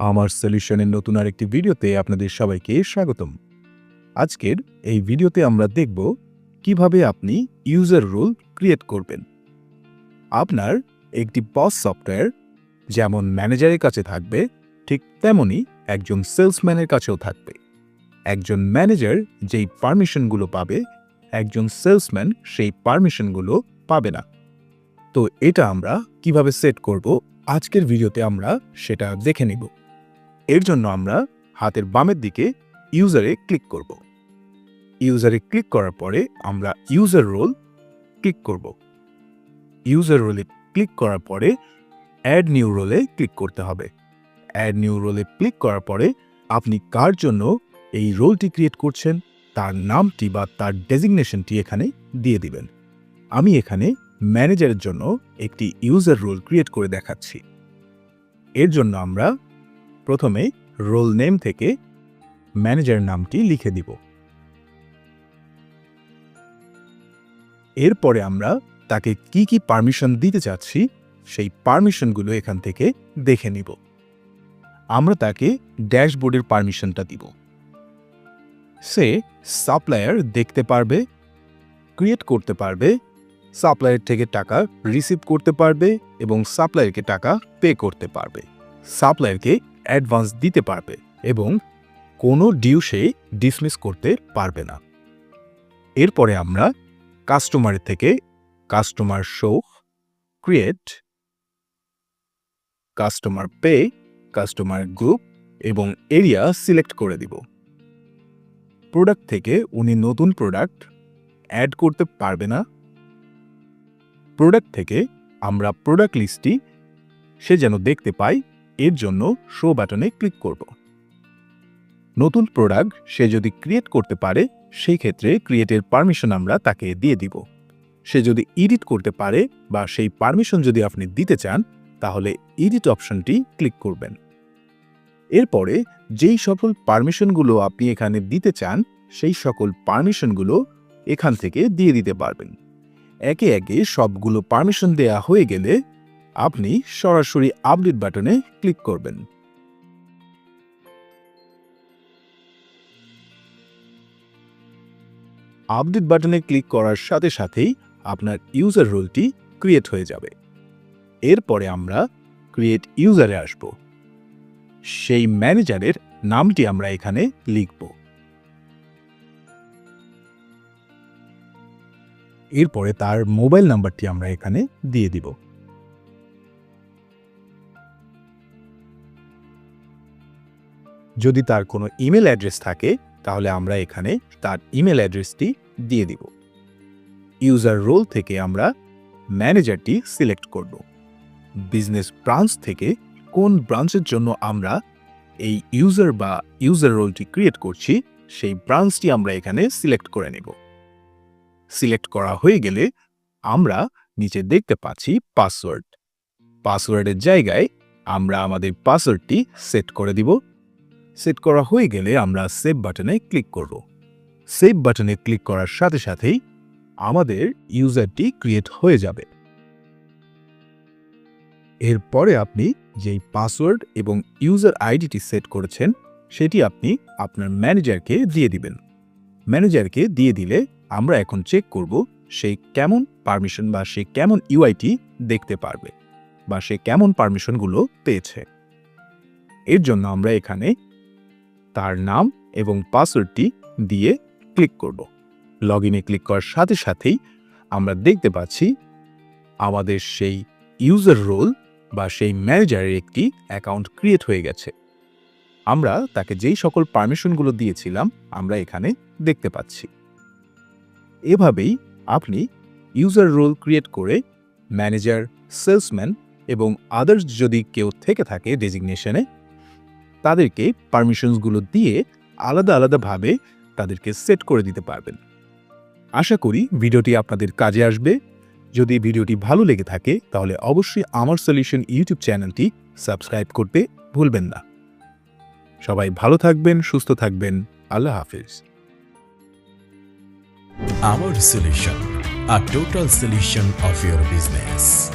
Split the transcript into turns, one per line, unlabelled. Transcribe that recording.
আমার সলিউশনের নতুন আরেকটি ভিডিওতে আপনাদের সবাইকে স্বাগতম। আজকের এই ভিডিওতে আমরা দেখব কীভাবে আপনি ইউজার রোল ক্রিয়েট করবেন। আপনার একটি বস সফটওয়্যার যেমন ম্যানেজারের কাছে থাকবে, ঠিক তেমনি একজন সেলসম্যানের কাছেও থাকবে। একজন ম্যানেজার যেই পারমিশনগুলো পাবে, একজন সেলসম্যান সেই পারমিশনগুলো পাবে না। তো এটা আমরা কীভাবে সেট করব, আজকের ভিডিওতে আমরা সেটা দেখে নিব। এর জন্য আমরা হাতের বামের দিকে ইউজারে ক্লিক করব। ইউজারে ক্লিক করার পরে আমরা ইউজার রোল ক্লিক করব। ইউজার রোলে ক্লিক করার পরে অ্যাড নিউ রোলে ক্লিক করতে হবে। অ্যাড নিউ রোলে ক্লিক করার পরে আপনি কার জন্য এই রোলটি ক্রিয়েট করছেন, তার নামটি বা তার ডেজিগনেশনটি এখানে দিয়ে দিবেন। আমি এখানে ম্যানেজারের জন্য একটি ইউজার রোল ক্রিয়েট করে দেখাচ্ছি। এর জন্য আমরা প্রথমে রোল নেম থেকে ম্যানেজার নামটি লিখে দিব। এরপরে আমরা তাকে কি কি পারমিশন দিতে চাচ্ছি, সেই পারমিশনগুলো এখান থেকে দেখে নিব। আমরা তাকে ড্যাশবোর্ডের পারমিশনটা দিব। সে সাপ্লায়ার দেখতে পারবে, ক্রিয়েট করতে পারবে, সাপ্লায়ার থেকে টাকা রিসিভ করতে পারবে এবং সাপ্লায়ারকে টাকা পে করতে পারবে। সাপ্লায়ারকে অ্যাডভান্স দিতে পারবে এবং কোনো ডিউ সে ডিসমিস করতে পারবে না। এরপরে আমরা কাস্টমারের থেকে customer show, create, customer pay, customer group এবং এরিয়া সিলেক্ট করে দিব। প্রোডাক্ট থেকে উনি নতুন প্রোডাক্ট অ্যাড করতে পারবে না। প্রোডাক্ট থেকে আমরা প্রোডাক্ট লিস্টটি সে যেন দেখতে পায় এর জন্য শো বাটনে ক্লিক করব। নতুন প্রোডাক্ট সে যদি ক্রিয়েট করতে পারে, সেই ক্ষেত্রে ক্রিয়েটের পারমিশন আমরা তাকে দিয়ে দিব। সে যদি এডিট করতে পারে বা সেই পারমিশন যদি আপনি দিতে চান, তাহলে এডিট অপশনটি ক্লিক করবেন। এরপরে যেই সকল পারমিশনগুলো আপনি এখানে দিতে চান, সেই সকল পারমিশনগুলো এখান থেকে দিয়ে দিতে পারবেন। একে একে সবগুলো পারমিশন দেয়া হয়ে গেলে আপনি সরাসরি আপডেট বাটনে ক্লিক করবেন। আপডেট বাটনে ক্লিক করার সাথে সাথেই আপনার ইউজার রোলটি ক্রিয়েট হয়ে যাবে। এরপরে আমরা ক্রিয়েট ইউজারে আসব। সেই ম্যানেজারের নামটি আমরা এখানে লিখব। এরপরে তার মোবাইল নাম্বারটি আমরা এখানে দিয়ে দিব। যদি তার কোনো ইমেল অ্যাড্রেস থাকে, তাহলে আমরা এখানে তার ইমেল অ্যাড্রেসটি দিয়ে দিব। ইউজার রোল থেকে আমরা ম্যানেজারটি সিলেক্ট করব। বিজনেস ব্রাঞ্চ থেকে কোন ব্রাঞ্চের জন্য আমরা এই ইউজার বা ইউজার রোলটি ক্রিয়েট করছি, সেই ব্রাঞ্চটি আমরা এখানে সিলেক্ট করে নেব। সিলেক্ট করা হয়ে গেলে আমরা নিচে দেখতে পাচ্ছি পাসওয়ার্ড। পাসওয়ার্ডের জায়গায় আমরা আমাদের পাসওয়ার্ডটি সেট করে দিব। সেট করা হয়ে গেলে আমরা সেভ বাটনে ক্লিক করব। সেভ বাটনে ক্লিক করার সাথে সাথেই আমাদের ইউজারটি ক্রিয়েট হয়ে যাবে। এরপরে আপনি যেই পাসওয়ার্ড এবং ইউজার আইডিটি সেট করেছেন, সেটি আপনি আপনার ম্যানেজারকে দিয়ে দিবেন। ম্যানেজারকে দিয়ে দিলে আমরা এখন চেক করব সে কেমন পারমিশন বা সে কেমন ইউআইটি দেখতে পারবে বা সে কেমন পারমিশনগুলো পেয়েছে। এর জন্য আমরা এখানে তার নাম এবং পাসওয়ার্ডটি দিয়ে ক্লিক করব। লগ ইনে ক্লিক করার সাথে সাথেই আমরা দেখতে পাচ্ছি আমাদের সেই ইউজার রোল বা সেই ম্যানেজারের একটি অ্যাকাউন্ট ক্রিয়েট হয়ে গেছে। আমরা তাকে যেই সকল পারমিশনগুলো দিয়েছিলাম আমরা এখানে দেখতে পাচ্ছি। এভাবেই আপনি ইউজার রোল ক্রিয়েট করে ম্যানেজার, সেলসম্যান এবং আদার্স যদি কেউ থেকে থাকে ডেজিগনেশনে তাদেরকে পারমিশনসগুলো দিয়ে আলাদা আলাদাভাবে তাদেরকে সেট করে দিতে পারবেন। আশা করি ভিডিওটি আপনাদের কাজে আসবে। যদি ভিডিওটি ভালো লেগে থাকে তাহলে অবশ্যই আমার সলিউশন ইউটিউব চ্যানেলটি সাবস্ক্রাইব করতে ভুলবেন না। সবাই ভালো থাকবেন সুস্থ থাকবেন। আল্লাহ হাফিজ।
Our solution, a total solution of your business.